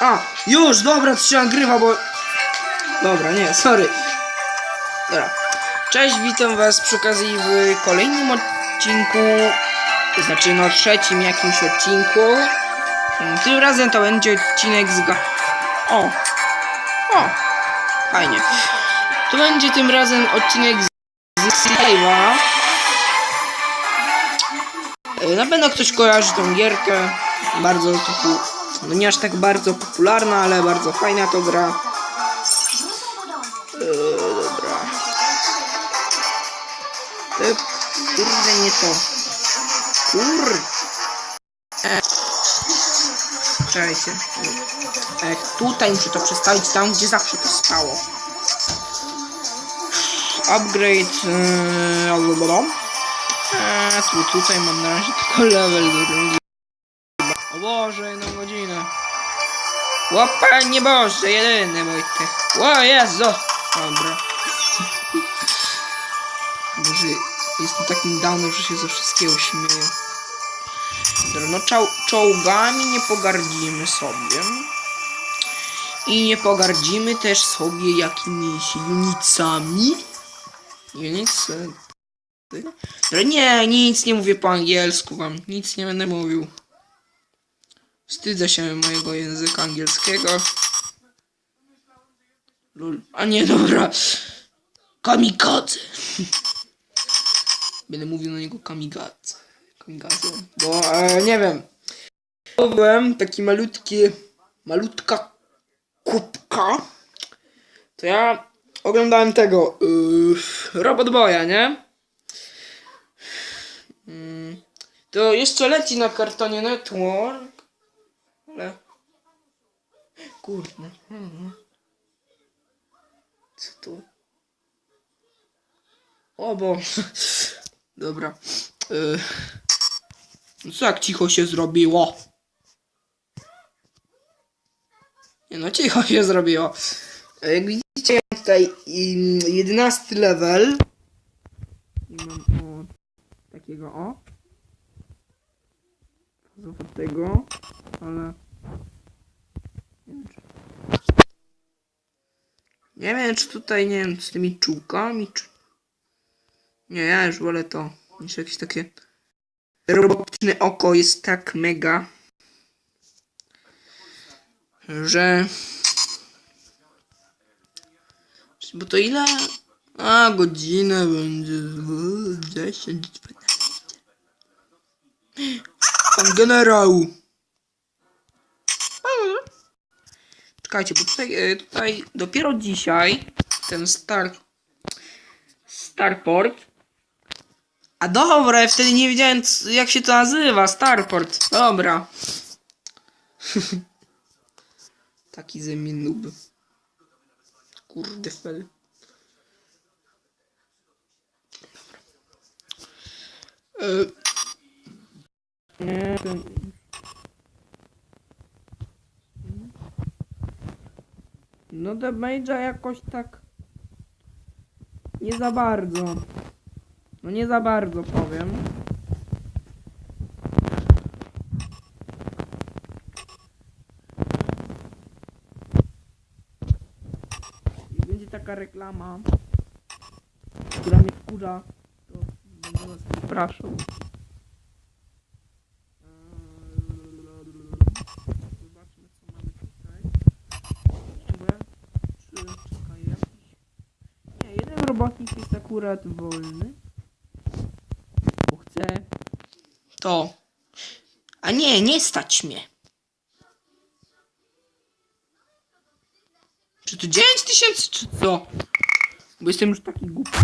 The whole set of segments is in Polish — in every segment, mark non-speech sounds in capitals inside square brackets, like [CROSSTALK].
A, już, dobra, to się nagrywa, bo... Dobra, nie, sorry. Dobra. Cześć, witam was przy okazji w kolejnym odcinku, znaczy no trzecim jakimś odcinku. Mm, Tym razem to będzie odcinek z. O! O! Fajnie. To będzie tym razem odcinek z, z Slave'a. E, Na pewno ktoś kojarzy tą gierkę. Bardzo no nie aż tak bardzo popularna, ale bardzo fajna to gra. E, dobra. E, kurde, nie to. Kur... E. Czekajcie. E, tutaj muszę to przestawić tam, gdzie zawsze to stało. Upgrade... Yy, Eee, tu, tutaj mam na razie tylko level drugi. Boże, jedną godzinę. O Panie Boże, jedyny mój ty. O Jezu! Dobra. Boże, jestem takim downem, że się ze wszystkiego śmieję. Dobra, no czoł czołgami nie pogardzimy sobie. I nie pogardzimy też sobie jakimiś unicami. Unice... Ale nie, nic nie mówię po angielsku wam. Nic nie będę mówił. Wstydzę się mojego języka angielskiego. Lul. A nie, dobra. Kamikadze. [LAUGHS] Będę mówił na niego kamikadze. Kamikadze. Bo, e, nie wiem. Byłem taki malutki, malutka kubka. To ja oglądałem tego, yy, Robot Boya, nie? Mm, To jeszcze leci na kartonie Network. Ale. Kurde. hmm. Co tu? O bo. Dobra. Y, No co jak cicho się zrobiło? Nie no, cicho się zrobiło. E, Jak widzicie, mam tutaj mm, 11 level. I mam o takiego o. Z tego, ale nie wiem, czy... nie wiem czy tutaj nie wiem z tymi czułkami czy nie ja już wolę to. Niż jakieś takie robotyczne oko jest tak mega że bo to ile? A godzinę będzie 10 Pan generał. Czekajcie, bo tutaj, e, tutaj dopiero dzisiaj ten Star Starport. A dobra, ja wtedy nie wiedziałem jak się to nazywa. Starport. Dobra. [LAUGHS] Taki ze mnie noob. Kurde fel. Dobra. E, nie, ten... No damage'a jakoś tak... Nie za bardzo. No nie za bardzo powiem. I będzie taka reklama, która mnie wkurza, to będę was przepraszał. Zobaczmy co mamy tutaj. Ciągle. Czy czekaj jakiś. Nie, jeden robotnik jest akurat wolny. Bo chce. To. A nie, nie stać mnie. Czy to 9 tysięcy, czy co? Bo jestem już taki głupi.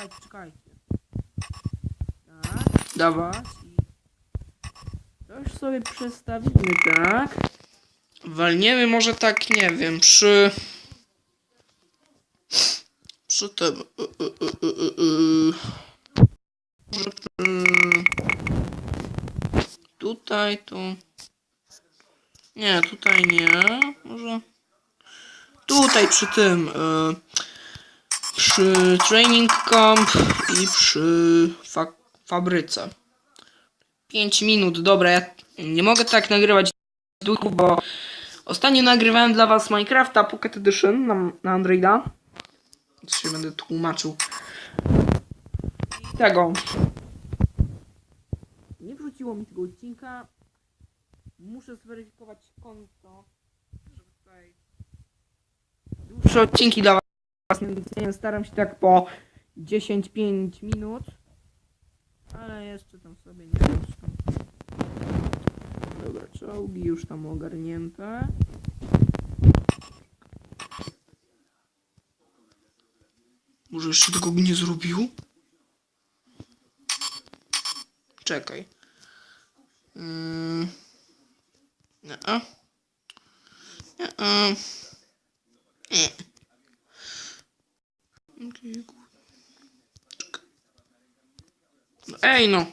Czekajcie, czekajcie. Tak, dawać i... To już sobie przestawimy, tak? Walniemy może tak, nie wiem, przy... Przy tym... y, y, y. Może. Tutaj, tu... Nie, tutaj nie. Może. Tutaj przy tym. Przy training camp i przy fa fabryce. 5 minut, dobra, ja nie mogę tak nagrywać długo, bo ostatnio nagrywałem dla was Minecrafta Pocket Edition na, na Androida. Już się będę tłumaczył. I Tego. Nie wrzuciło mi tego odcinka. Muszę zweryfikować konto, żeby tutaj dłuższe odcinki dla was nie doceniam. Staram się tak po 10-5 minut. Ale jeszcze tam sobie nie tam- Dobra, czołgi już tam ogarnięte. Może jeszcze tego nie zrobił? Czekaj. Mm. Nie. Nie. Ej no.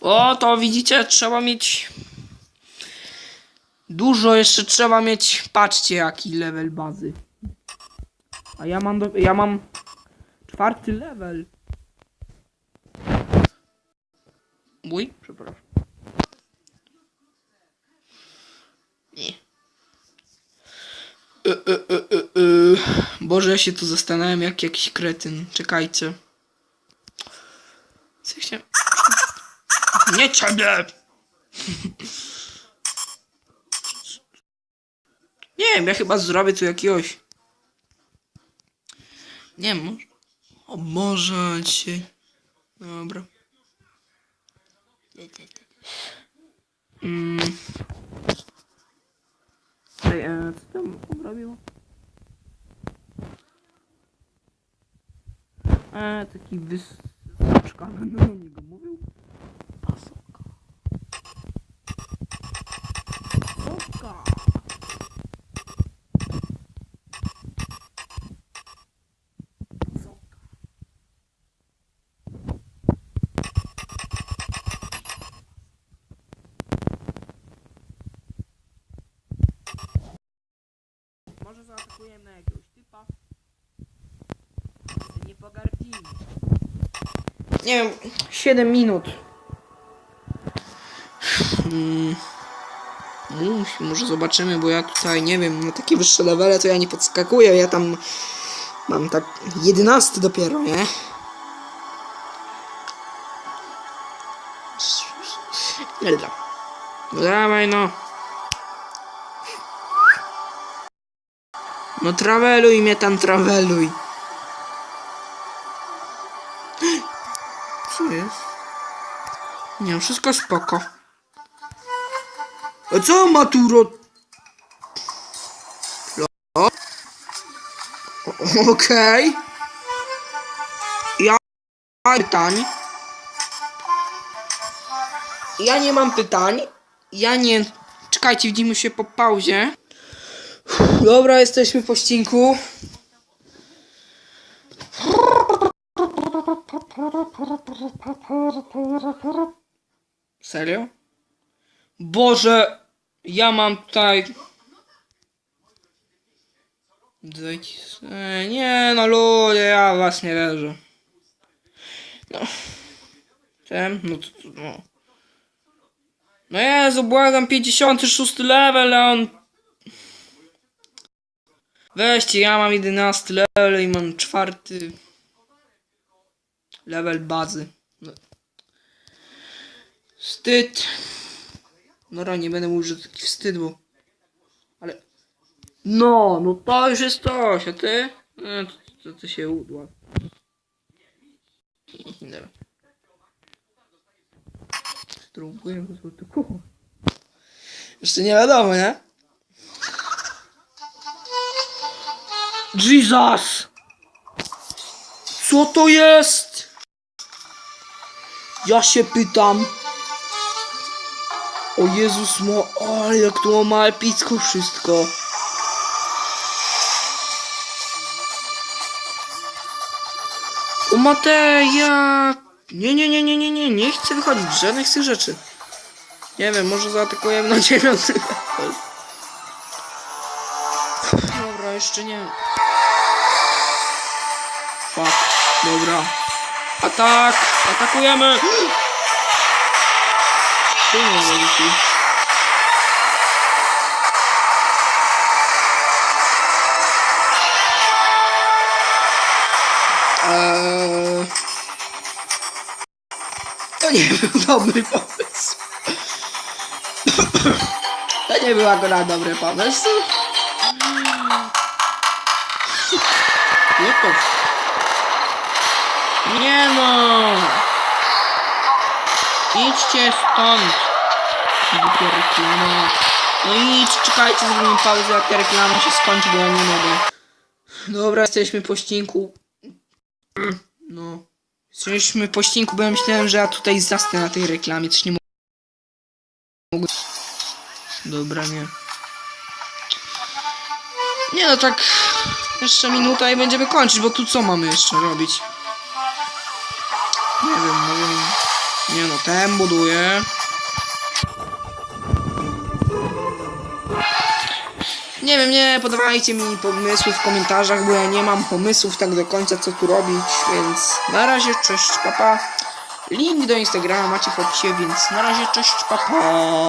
O, to widzicie, trzeba mieć... Dużo jeszcze trzeba mieć. Patrzcie, jaki level bazy. A ja mam, do... ja mam czwarty level. Mój? Przepraszam. Nie. E, e, e. Boże, ja się tu zastanawiam jak jakiś kretyn. Czekajcie. Co chciałem... Nie ciebie! [LAUGHS] Nie wiem, ja chyba zrobię tu jakiegoś... Nie wiem, może... O, może dzisiaj... Dobra. Mm. Ej, e, co tam robił? E, taki wysoczka, no do niego mówił. Pasoka. Pasoka. Pasoka. Może zaatakujemy na jakiegoś typa. Nie wiem, 7 minut. Hmm. Musi, może zobaczymy, bo ja tutaj nie wiem, na takie wyższe levele to ja nie podskakuję, ja tam mam tak 11 dopiero, nie? Dobra. No dawaj no. No traveluj mnie tam, traveluj. Nie, wszystko spoko. A co maturo? Okej. Ja mam pytań. Ja nie mam pytań. Ja nie... Czekajcie, widzimy się po pauzie. Dobra, jesteśmy po ściinku. Serio? Boże, ja mam tutaj... E, Nie no ludzie, ja was nie wierzę. No. Ten, no to, to no. No Jezu, błagam, 56 level, a on... Weźcie, ja mam 11 level i mam czwarty level bazy. Wstyd. No nie będę mówił, że taki wstyd, bo... Ale... No, no to już jest coś, a ty? No, to, to, to się udła. Dobra. Spróbuję go złotu. Jeszcze nie wiadomo, nie? Jesus! Co to jest? Ja się pytam. O Jezus mo... O, jak tu ma epicko wszystko. O Mateja! Nie, nie, nie, nie, nie, nie, nie chcę wychodzić z żadnych z tych rzeczy. Nie wiem, może zaatakujemy na dziewiąty. Dobra, jeszcze nie. Fuck, dobra. Atak! Atakujemy! Nie leci. Eee... To nie był dobry pomysł. To nie był akurat dobry pomysł. Nie to. Nie no. Idźcie stąd. Głupia reklama. No idź, czekajcie, zrobimy pauzę, jak ta reklama się skończy, bo ja nie mogę. Dobra, jesteśmy po ściinku. No. Jesteśmy po ściinku, bo ja myślałem, że ja tutaj zastę na tej reklamie, coś nie mogę. Dobra, nie. Nie no, tak jeszcze minuta i będziemy kończyć, bo tu co mamy jeszcze robić? Nie wiem, może... Nie no, ten buduje. Nie wiem, nie podawajcie mi pomysłów w komentarzach, bo ja nie mam pomysłów tak do końca co tu robić, więc na razie cześć, papa. Link do Instagrama macie w opisie, więc na razie cześć, papa.